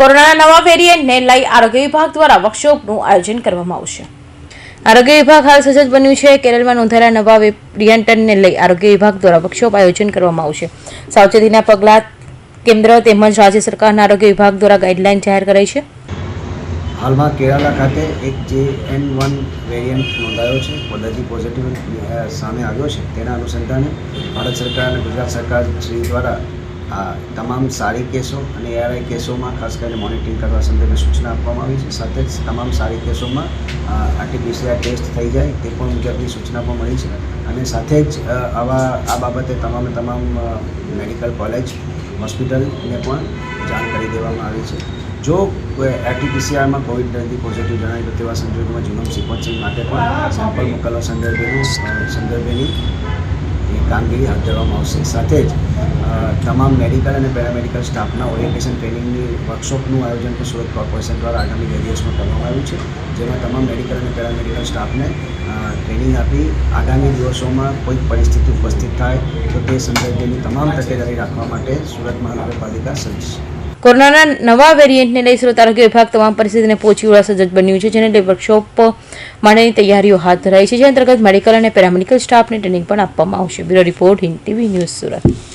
કોરોનાના નવા વેરિયન્ટને લઈ આરોગ્ય વિભાગ દ્વારા વર્કશોપનું આયોજન કરવામાં આવશે. આરોગ્ય વિભાગ હાલ સજ્જ બન્યું છે. કેરળમાં નોંધાયેલા નવા વેરિયન્ટને લઈ આરોગ્ય વિભાગ દ્વારા વર્કશોપ આયોજન કરવામાં આવશે. સાવચેતીના પગલાં કેન્દ્ર તેમજ રાજ્ય સરકારના આરોગ્ય વિભાગ દ્વારા ગાઈડલાઈન જાહેર કરાઈ છે. હાલમાં કેરાલા ખાતે એક જે એન વન વેરિયન્ટ નોંધાયો છે. પોઝિટિવ પોઝિટિવ સામે આવ્યો છે. તેના અનુસંધાને ભારત સરકાર અને ગુજરાત સરકાર શ્રી દ્વારા આ તમામ સારી કેસો અને એઆરઆઈ કેસોમાં, ખાસ કરીને મોનિટરિંગ કરવા સંદર્ભે સૂચના આપવામાં આવી છે. સાથે જ તમામ સારી કેસોમાં આરટીપીસીઆર ટેસ્ટ થઈ જાય તે પણ મુજબની સૂચના પણ મળી છે. અને સાથે જ આવા, આ બાબતે તમામે તમામ મેડિકલ કોલેજ, હોસ્પિટલને પણ જાણ કરી દેવામાં આવી છે. જો આરટીપીસીઆરમાં કોવિડ દર્દી પોઝિટિવ જણાય તો તેવા સંજોગોમાં જીનોમ સિક્વન્સિંગ માટે પણ સેમ્પલ મોકલવા સંદર્ભેનું સંદર્ભેની કામગીરી હાથ ધરવામાં આવશે. સાથે જ તમામ મેડિકલ અને પેરામેડિકલ સ્ટાફના ઓરિએન્ટેશન ટ્રેનિંગની વર્કશોપનું આયોજન પણ સુરત કોર્પોરેશન દ્વારા આગામી બે દિવસમાં કરવામાં આવ્યું છે. જેમાં તમામ મેડિકલ અને પેરામેડિકલ સ્ટાફને ટ્રેનિંગ આપી આગામી દિવસોમાં કોઈ પરિસ્થિતિ ઉપસ્થિત થાય તો તે સંદર્ભેની તમામ તકેદારી રાખવા માટે સુરત મહાનગરપાલિકા સજ્જ છે. કોરોનાના નવા વેરિયન્ટને લઈ સુરત આરોગ્ય વિભાગ તમામ પરિસ્થિતિને પહોંચી વળવા સજ્જ બન્યું છે, જેને લઈ વર્કશોપ માટેની તૈયારીઓ હાથ ધરાઈ છે. જે અંતર્ગત મેડિકલ અને પેરામેડિકલ સ્ટાફને ટ્રેનિંગ પણ આપવામાં આવશે. Bureau report Hind TV news Surat.